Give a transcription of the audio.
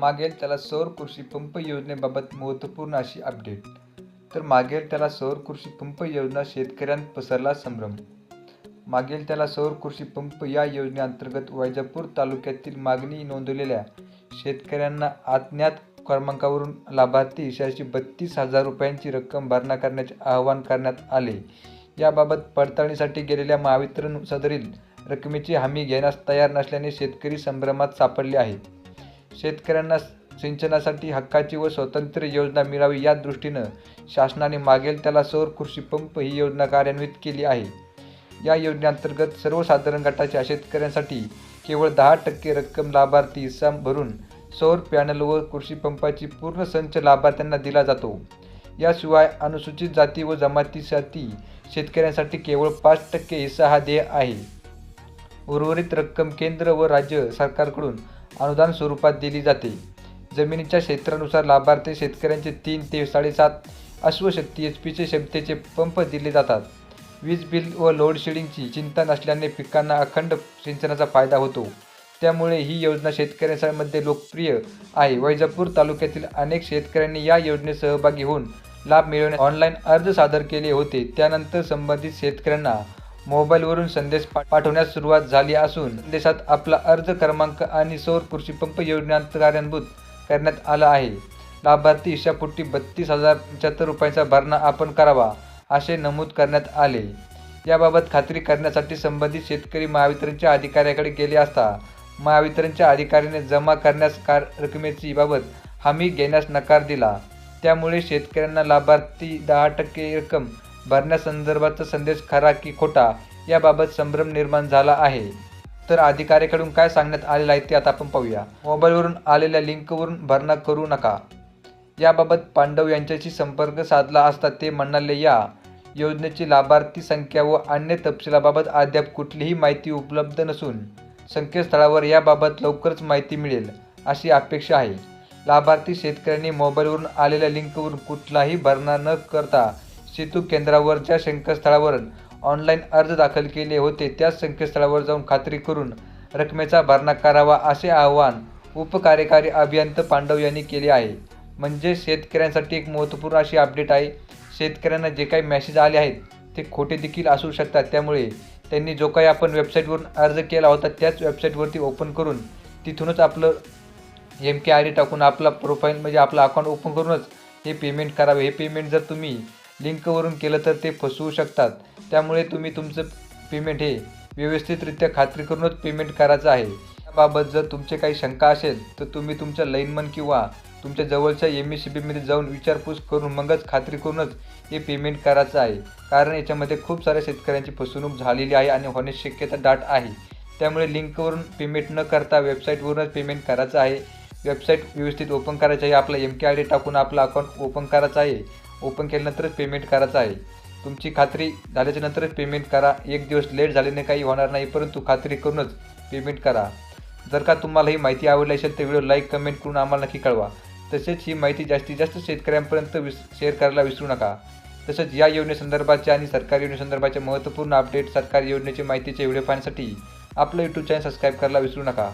मागेल त्याला सौर कृषी पंप योजनेबाबत महत्त्वपूर्ण अशी अपडेट तर मागेल त्याला सौर कृषी पंप योजना शेतकऱ्यांत पसरला संभ्रम. मागेल त्याला सौर कृषी पंप या योजनेअंतर्गत वैजापूर तालुक्यातील मागणी नोंदवलेल्या शेतकऱ्यांना अज्ञात क्रमांकावरून लाभार्थी इशाची बत्तीस हजार रुपयांची रक्कम भरणा करण्याचे आवाहन करण्यात आले. याबाबत पडताळणीसाठी गेलेल्या महावितरण सदरील रकमेची हमी घेण्यास तयार नसल्याने शेतकरी संभ्रमात सापडले आहेत. शेतकऱ्यांना सिंचनासाठी हक्काची व स्वतंत्र योजना मिळावी या दृष्टीनं शासनाने मागेल त्याला सौर कृषी पंप ही योजना कार्यान्वित केली आहे. या योजनेअंतर्गत सर्वसाधारण गटाच्या शेतकऱ्यांसाठी केवळ दहा टक्के रक्कम लाभार्थी हिस्सा भरून सौर पॅनल व कृषी पंपाची पूर्ण संच लाभार्थ्यांना दिला जातो. याशिवाय अनुसूचित जाती व जमातीसाठी शेतकऱ्यांसाठी केवळ पाच टक्के हिस्सा हा देय आहे. उर्वरित रक्कम केंद्र व राज्य सरकारकडून अनुदान स्वरूपात दिली जाते. जमिनीच्या क्षेत्रानुसार लाभार्थी शेतकऱ्यांचे तीन ते साडेसात अश्वशक्ती एच पीचे क्षमतेचे पंप दिले जातात. वीज बिल व लोडशेडिंगची चिंता नसल्याने पिकांना अखंड सिंचनाचा फायदा होतो. त्यामुळे ही योजना शेतकऱ्यांमध्ये लोकप्रिय आहे. वैजापूर तालुक्यातील अनेक शेतकऱ्यांनी या योजनेत सहभागी होऊन लाभ मिळवण्यास ऑनलाईन अर्ज सादर केले होते. त्यानंतर संबंधित शेतकऱ्यांना मोबाईलवरून संदेश पाठवण्यास सुरुवात झाली असून संदेशात आपला अर्ज क्रमांक आणि सौर कृषी पंप कार्यान्वित करण्यात आला आहे. लाभार्थी इशापोटी बत्तीस हजार पंच्याहत्तर रुपयांचा भरणा आपण करावा असे नमूद करण्यात आले. याबाबत खात्री करण्यासाठी संबंधित शेतकरी महावितरणच्या अधिकाऱ्याकडे गेले असता महावितरणच्या अधिकाऱ्याने जमा करण्यास कार रकमेची बाबत हमी घेण्यास नकार दिला. त्यामुळे शेतकऱ्यांना लाभार्थी दहा टक्के रक्कम भरण्यासंदर्भाचा संदेश खरा की खोटा याबाबत संभ्रम निर्माण झाला आहे. तर अधिकाऱ्याकडून काय सांगण्यात आलेलं आहे ते आता आपण पाहूया. मोबाईलवरून आलेल्या लिंकवरून भरणा करू नका. याबाबत पांडव यांच्याशी संपर्क साधला असता ते म्हणाले या योजनेची लाभार्थी संख्या व अन्य तपशिलाबाबत अद्याप कुठलीही माहिती उपलब्ध नसून संकेतस्थळावर याबाबत लवकरच माहिती मिळेल अशी अपेक्षा आहे. लाभार्थी शेतकऱ्यांनी मोबाईलवरून आलेल्या लिंकवरून कुठलाही भरणा न करता सेतू केंद्रावर ज्या संकेतस्थळावर ऑनलाईन अर्ज दाखल केले होते. त्याच संकेतस्थळावर जाऊन खात्री करून रकमेचा भरणा करावा असे आवाहन उपकार्यकारी अभियंता पांडव यांनी केले आहे. म्हणजे शेतकऱ्यांसाठी एक महत्त्वपूर्ण अशी अपडेट आहे. शेतकऱ्यांना जे काही मेसेज आले आहेत ते खोटे देखील असू शकतात. त्यामुळे त्यांनी जो काही आपण वेबसाईटवरून अर्ज केला होता त्याच वेबसाईटवरती ओपन करून तिथूनच आपलं एम के आय डी टाकून आपला प्रोफाईल म्हणजे आपलं अकाउंट ओपन करूनच हे पेमेंट करावे. हे पेमेंट जर तुम्ही लिंकवरून केलं तर ते फसवू शकतात. त्यामुळे तुम्ही तुमचं पेमेंट हे व्यवस्थितरित्या खात्री करूनच पेमेंट करायचं आहे. याबाबत जर तुमचे काही शंका असेल तर तुम्ही तुमच्या लाईनमन किंवा तुमच्या जवळच्या एम एस सी बीमध्ये जाऊन विचारपूस करून मगच खात्री करूनच हे पेमेंट करायचं आहे. कारण याच्यामध्ये खूप साऱ्या शेतकऱ्यांची फसवणूक झालेली आहे आणि होण्याची शक्यता दाट आहे. त्यामुळे लिंकवरून पेमेंट न करता वेबसाईटवरूनच पेमेंट करायचं आहे. वेबसाईट व्यवस्थित ओपन करायची आहे. आपला एम के आय डी टाकून आपला अकाउंट ओपन करायचं आहे. ओपन केल्यानंतरच पेमेंट करायचं आहे. तुमची खात्री झाल्याच्या नंतरच पेमेंट करा. एक दिवस लेट झाल्याने काही होणार नाही परंतु खात्री करूनच पेमेंट करा. जर का तुम्हाला ही माहिती आवडली असेल तर व्हिडिओ लाईक कमेंट करून आम्हाला नक्की कळवा. तसेच ही माहिती जास्तीत जास्त शेतकऱ्यांपर्यंत विस शेअर करायला विसरू नका. तसंच या योजनेसंदर्भाच्या आणि सरकारी योजनेसंदर्भाच्या महत्त्वपूर्ण अपडेट सरकारी योजनेची माहितीचे व्हिडिओ पाहण्यासाठी आपलं यूट्यूब चॅनल सबस्क्राईब करायला विसरू नका.